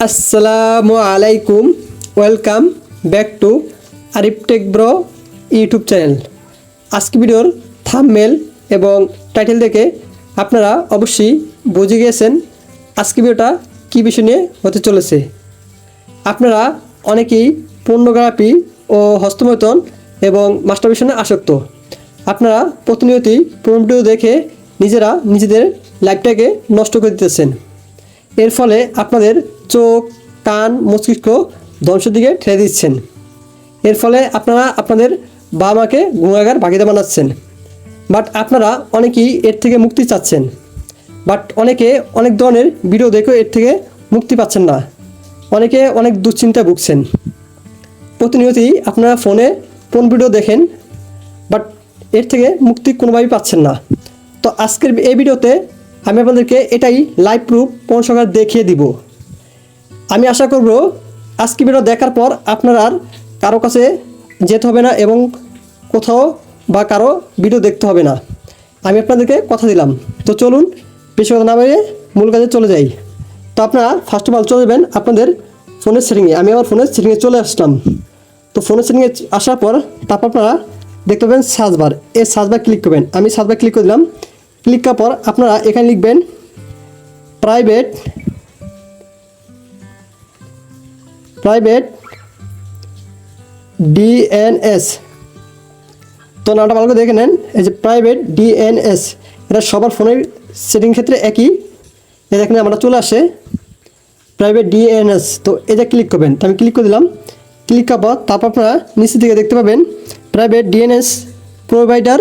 আসসালামু আলাইকুম welcome back to Arif tech bro YouTube channel আজকে ভিডিওর থামমেল এবং টাইটেল দেখে আপনারা অবশ্যই বুঝে গিয়েছেন আজকে ভিডিওটা কী বিষয় নিয়ে হতে চলেছে। আপনারা অনেকেই পর্নোগ্রাফি ও হস্তমৈথন এবং মাস্টারবেশনে আসক্ত। আপনারা প্রতিনিয়তই পর্ন ভিডিও দেখে নিজেরা নিজেদের লাইফটাকে নষ্ট করে দিতেছেন। এর ফলে আপনাদের চোখ, কান, মস্তিষ্ক ধ্বংসের দিকে ঠেলে দিচ্ছেন। এর ফলে আপনারা আপনাদের বাবা মাকে গুণাগার বাগিদা বানাচ্ছেন। বাট আপনারা অনেকেই এর থেকে মুক্তি চাচ্ছেন। বাট অনেকে অনেক ধরনের ভিডিও দেখেও এর থেকে মুক্তি পাচ্ছেন না। অনেকে অনেক দুশ্চিন্তায় ভুগছেন। প্রতিনিয়তই আপনারা ফোনে কোন ভিডিও দেখেন, বাট এর থেকে মুক্তি কোনোভাবেই পাচ্ছেন না। তো আজকের এই ভিডিওতে আমি আপনাদেরকে এটাই লাইভ প্রুফ সরকার দেখিয়ে দিব। আমি আশা করব আজকে ভিডিও দেখার পর আপনার আর কারও কাছে যেতে হবে না এবং কোথাও বা কারও ভিডিও দেখতে হবে না। আমি আপনাদেরকে কথা দিলাম। তো চলুন, বেশি কথা না বাইরে মূল কাজে চলে যাই। তো আপনারা ফার্স্ট অফ অল চলে যাবেন আপনাদের ফোনের সেটিংয়ে আমি আমার ফোনের সেটিংয়ে চলে আসলাম। তো ফোনের সেটিংয়ে আসার পর তারপর আপনারা দেখতে পাবেন সার্চ বার এই সার্চ ক্লিক করবেন। আমি সার্চ বার ক্লিক করে দিলাম। ক্লিক করার পর আপনারা এখানে লিখবেন প্রাইভেট প্রাইভেট ডিএনএস। তো নামটা ভালো করে দেখে নেন। এই যে প্রাইভেট ডিএনএস, এটা সবার ফোনের সেটিং ক্ষেত্রে একই। দেখেন আমরা চলে আসে প্রাইভেট ডিএনএস। তো এটা ক্লিক করবেন, তো আমি ক্লিক করে দিলাম। ক্লিক করার পর তারপর আপনারা নিচে থেকে দেখতে পাবেন private DNS provider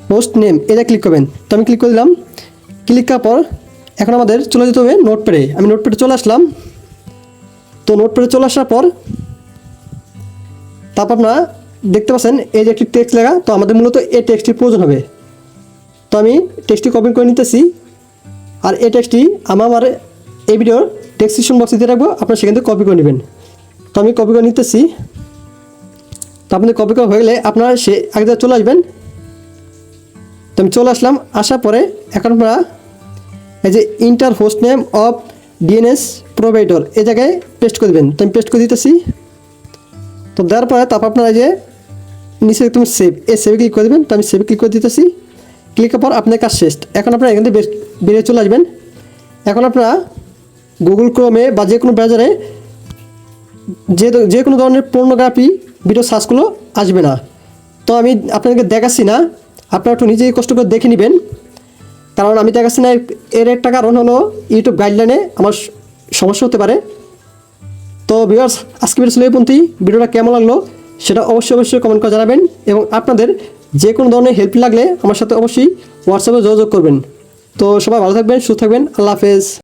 host name. এটা ক্লিক করবেন, তো আমি ক্লিক করে দিলাম। ক্লিক করার পর এখন আমাদের চলে যেতে হবে নোটপ্যাডে। আমি নোটপ্যাডে চলে আসলাম। তো নোটপ্যাডে চলে আসার পর, তারপর আপনারা দেখতে পাচ্ছেন এই যে একটি টেক্সট লেখা, তো আমাদের মূলত এই টেক্সটির প্রয়োজন হবে। তো আমি টেক্সটটি কপি করে নিতেছি, আর এই টেক্সটটি আমার আমার এই ভিডিওর ডেসক্রিপশন বক্সে দিয়ে রাখব, আপনারা সেখান থেকে কপি করে নেবেন। তো আমি কপি করে নিতেছি, তো আপনাদের কপি করা হয়ে গেলে আপনারা সে আগে জায়গায় চলে আসবেন। তো আমি চলে আসলাম, আসার পরে এখন আপনারা এই যে enter host name of DNS provider এই জায়গায় পেস্ট করে দেবেন। তো আমি পেস্ট করে দিতেছি। তো দেওয়ার পরে তারপর আপনারা এই যে নিচে একদম সেভ এই সেভে ক্লিক করে দেবেন। তো আমি সেভে ক্লিক করে দিতেছি। ক্লিক করার পর আপনার কাজ শেষ। এখন আপনারা এখান থেকে বের- বেরিয়ে চলে আসবেন। এখন আপনারা গুগল ক্রোমে বা যে কোনো ব্রাউজারে যে যে কোনো ধরনের পর্নোগ্রাফি ভিডিও সার্চ করলেও আসবে না। তো আমি আপনাদেরকে দেখাচ্ছি না। আপনারা একটু নিজেই কষ্ট করে দেখে নেবেন। কারণ আমি দেখাচ্ছি না, এর- একটা কারণ হলো ইউটিউব গাইডলাইনে আমার সমস্যা হতে পারে। তো ভিউয়ার্স আজকে ভিডিও ছিল পর্যন্তই। ভিডিওটা কেমন লাগল সেটা অবশ্যই অবশ্যই কমেন্ট করে জানাবেন এবং আপনাদের যে কোনো ধরনের হেল্প লাগলে আমার সাথে অবশ্যই হোয়াটসঅ্যাপে যোগাযোগ করবেন। তো সবাই ভালো থাকবেন, সুস্থ থাকবেন। আল্লাহ হাফেজ।